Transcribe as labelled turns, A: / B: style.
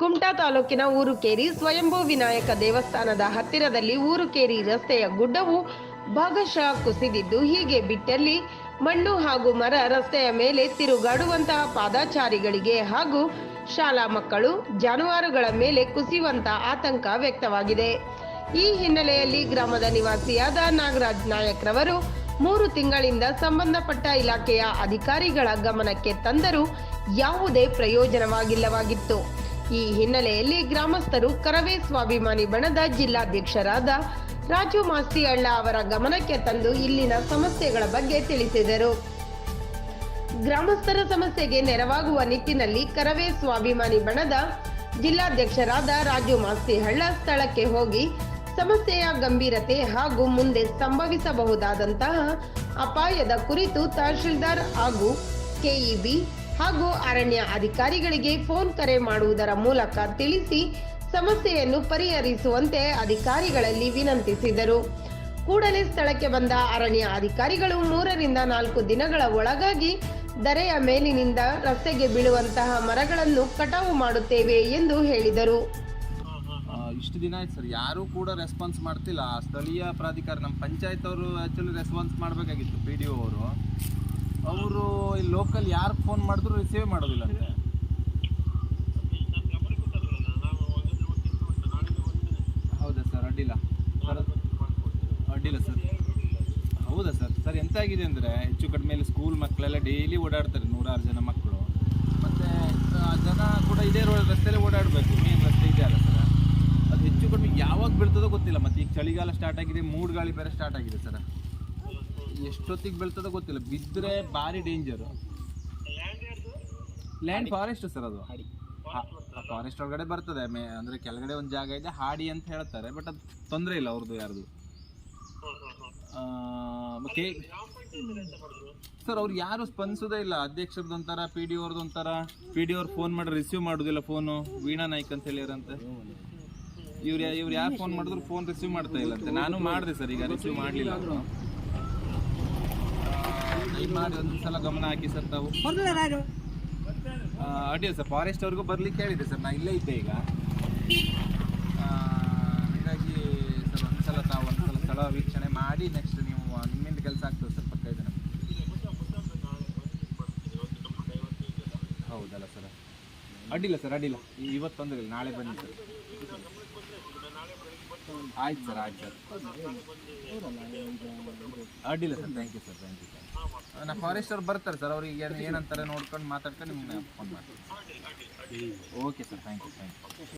A: ಕುಮಟಾ ತಾಲೂಕಿನ ಊರುಕೇರಿ ಸ್ವಯಂಭೂ ವಿನಾಯಕ ದೇವಸ್ಥಾನದ ಹತ್ತಿರದಲ್ಲಿ ಊರುಕೇರಿ ರಸ್ತೆಯ ಗುಡ್ಡವು ಭಾಗಶಃ ಕುಸಿದಿದ್ದು ಹೀಗೆ ಬಿಟ್ಟಲ್ಲಿ ಮಣ್ಣು ಹಾಗೂ ಮರ ರಸ್ತೆಯ ಮೇಲೆ ತಿರುಗಾಡುವಂತಹ ಪಾದಾಚಾರಿಗಳಿಗೆ ಹಾಗೂ ಶಾಲಾ ಮಕ್ಕಳು ಜಾನುವಾರುಗಳ ಮೇಲೆ ಕುಸಿಯುವಂತ ಆತಂಕ ವ್ಯಕ್ತವಾಗಿದೆ. ಈ ಹಿನ್ನೆಲೆಯಲ್ಲಿ ಗ್ರಾಮದ ನಿವಾಸಿಯಾದ ನಾಗರಾಜ್ ನಾಯಕ್ ರವರು ಮೂರು ತಿಂಗಳಿಂದ ಸಂಬಂಧಪಟ್ಟ ಇಲಾಖೆಯ ಅಧಿಕಾರಿಗಳ ಗಮನಕ್ಕೆ ತಂದರೂ ಯಾವುದೇ ಪ್ರಯೋಜನವಾಗಿಲ್ಲವಾಗಿತ್ತು. ಈ ಹಿನ್ನೆಲೆಯಲ್ಲಿ ಗ್ರಾಮಸ್ಥರು ಕರವೇ ಸ್ವಾಭಿಮಾನಿ ಬಣದ ಜಿಲ್ಲಾಧ್ಯಕ್ಷರಾದ ರಾಜು ಮಾಸ್ತಿಯಳ್ಳ ಅವರ ಗಮನಕ್ಕೆ ತಂದು ಇಲ್ಲಿನ ಸಮಸ್ಯೆಗಳ ಬಗ್ಗೆ ತಿಳಿಸಿದರು. ಗ್ರಾಮಸ್ಥರ ಸಮಸ್ಯೆಗೆ ನೆರವಾಗುವ ನಿಟ್ಟಿನಲ್ಲಿ ಕರವೇ ಸ್ವಾಭಿಮಾನಿ ಬಣದ ಜಿಲ್ಲಾಧ್ಯಕ್ಷರಾದ ರಾಜು ಮಾಸ್ತಿಹಳ್ಳ ಸ್ಥಳಕ್ಕೆ ಹೋಗಿ ಸಮಸ್ಯೆಯ ಗಂಭೀರತೆ ಹಾಗೂ ಮುಂದೆ ಸಂಭವಿಸಬಹುದಾದಂತಹ ಅಪಾಯದ ಕುರಿತು ತಹಶೀಲ್ದಾರ್ ಹಾಗೂ ಕೆಇಬಿ ಹಾಗೂ ಅರಣ್ಯ ಅಧಿಕಾರಿಗಳಿಗೆ ಫೋನ್ ಕರೆ ಮಾಡುವುದರ ಮೂಲಕ ತಿಳಿಸಿ ಸಮಸ್ಯೆಯನ್ನು ಪರಿಹರಿಸುವಂತೆ ಅಧಿಕಾರಿಗಳಲ್ಲಿ ವಿನಂತಿಸಿದರು. ಕೂಡಲೇ ಸ್ಥಳಕ್ಕೆ ಬಂದ ಅರಣ್ಯ ಅಧಿಕಾರಿಗಳು ಮೂರರಿಂದ ನಾಲ್ಕು ದಿನಗಳ ಒಳಗಾಗಿ ದರೆಯ ಮೇಲಿನಿಂದ ರಸ್ತೆಗೆ ಬೀಳುವಂತಹ ಮರಗಳನ್ನು ಕಟಾವು ಮಾಡುತ್ತೇವೆ ಎಂದು ಹೇಳಿದರು.
B: ಇಷ್ಟು ದಿನ ಆಯ್ತು ಸರ್. ಯಾರೂ ಕೂಡ ರೆಸ್ಪಾನ್ಸ್ ಮಾಡ್ತಿಲ್ಲ. ಸ್ಥಳೀಯ ಪ್ರಾಧಿಕಾರ, ನಮ್ಮ ಪಂಚಾಯತ್ ಅವರು ಆ್ಯಕ್ಚುಲಿ ರೆಸ್ಪಾನ್ಸ್ ಮಾಡಬೇಕಾಗಿತ್ತು ಪಿ ಡಿ ಒ ಅವರು. ಅವರು ಇಲ್ಲಿ ಲೋಕಲ್ ಯಾರು ಫೋನ್ ಮಾಡಿದ್ರು ರಿಸೀವ್ ಮಾಡೋದಿಲ್ಲ ಅಂತೆ. ಹೌದಾ ಸರ್ ಅಡ್ಡಿಲ್ಲ. ಅಡ್ಡಿಲ್ಲ ಸರ್ ಹೌದಾ ಸರ್ ಸರ್ ಎಂತ ಆಗಿದೆ ಅಂದರೆ ಹೆಚ್ಚು ಕಡಿಮೆ ಸ್ಕೂಲ್ ಮಕ್ಕಳೆಲ್ಲ ಡೈಲಿ ಓಡಾಡ್ತಾರೆ, ನೂರಾರು ಜನ ಮಕ್ಕಳು ಮತ್ತು ಜನ ಕೂಡ ಇದೇ ರೋಡ್ ರಸ್ತೆಯಲ್ಲೇ ಓಡಾಡಬೇಕು. ಮೇನ್ ರಸ್ತೆ ಇದೆ ಅಲ್ಲ ಸರ್ ಅದು ಹೆಚ್ಚು ಕಡಿಮೆ ಯಾವಾಗ ಬೀಳ್ತದೋ ಗೊತ್ತಿಲ್ಲ. ಮತ್ತು ಈಗ ಚಳಿಗಾಲ ಸ್ಟಾರ್ಟ್ ಆಗಿದೆ, ಮೂಡ್ ಗಾಳಿ ಬೇರೆ ಸ್ಟಾರ್ಟ್ ಆಗಿದೆ ಸರ್ ಎಷ್ಟೊತ್ತಿಗೆ ಬೀಳ್ತದೋ ಗೊತ್ತಿಲ್ಲ. ಬಿದ್ದರೆ ಭಾರಿ ಡೇಂಜರು ಲ್ಯಾಂಡ್ ಫಾರೆಸ್ಟ್ ಸರ್ ಅದು. ಫಾರೆಸ್ಟ್ ಒಳಗಡೆ ಬರ್ತದೆ. ಮೇ ಅಂದರೆ ಕೆಳಗಡೆ ಒಂದು ಜಾಗ ಇದೆ ಹಾಡಿ ಅಂತ ಹೇಳ್ತಾರೆ ಬಟ್ ಅದು ತೊಂದರೆ ಇಲ್ಲ ಅವ್ರದ್ದು ಯಾರ್ದು. ಕೆ ಸರ್ ಅವ್ರು ಯಾರು ಸ್ಪಂದಿಸೋದೇ ಇಲ್ಲ. ಅಧ್ಯಕ್ಷರದ್ದು ಒಂಥರ ಪಿ ಡಿ ಅವ್ರದ್ದು ಒಂಥರ. ಪಿ ಡಿ ಅವ್ರು ಫೋನ್ ಮಾಡಿ ರಿಸೀವ್ ಮಾಡೋದಿಲ್ಲ ಫೋನು ವೀಣಾ ನಾಯ್ಕ್ ಅಂತ ಹೇಳಿರಂತೆ ಇವ್ರು ಇವ್ರು ಯಾರು ಫೋನ್ ಮಾಡಿದ್ರು ಫೋನ್ ರಿಸೀವ್ ಮಾಡ್ತಾ ಇಲ್ಲಂತೆ. ನಾನು ಮಾಡಿದೆ ಸರ್ ಈಗ ರಿಸೀವ್ ಮಾಡಲಿಲ್ಲ ಮಾಡಿ ಒಂದು ಸಲ ಗಮನ ಹಾಕಿ ಸರ್ ತಾವು. ಅಡ್ಡಿಲ್ಲ ಸರ್ ಫಾರೆಸ್ಟ್ ಅವ್ರಿಗೂ ಬರ್ಲಿಕ್ಕೆ ಹೇಳಿದೆ ಸರ್ ನಾ ಇಲ್ಲೇ ಇದ್ದೆ ಈಗ. ಹಾಗಾಗಿ ಸರ್ ಒಂದ್ಸಲ ತಾವು ಒಂದ್ಸಲ ಸ್ಥಳ ವೀಕ್ಷಣೆ ಮಾಡಿ ನೆಕ್ಸ್ಟ್ ನೀವು ನಿಮ್ಮಿಂದ ಕೆಲಸ ಆಗ್ತದೆ ಸರ್ ಪಕ್ಕ ಹೌದಲ್ಲ ಸರ್. ಅಡ್ಡಿಲ್ಲ ಸರ್ ಅಡ್ಡಿಲ್ಲ. ಇವತ್ತು ತೊಂದರೆ ಇಲ್ಲ ನಾಳೆ ಬನ್ನಿ ಸರ್. ಆಯ್ತು ಸರ್ ಆಯ್ತು ಸರ್. ಅಡ್ಡಿಲ್ಲ sir thank you sir thank you ನಾ ಫಾರೆಸ್ಟ್ ಅವ್ರು ಬರ್ತಾರೆ ಸರ್ ಅವ್ರಿಗೆ ಏನು ಏನಂತಾರೆ ನೋಡ್ಕೊಂಡು ಮಾತಾಡ್ಕೊಂಡು ನಿಮ್ಗೆ ಫೋನ್ ಮಾಡ್ತೀನಿ. Okay sir thank you thank you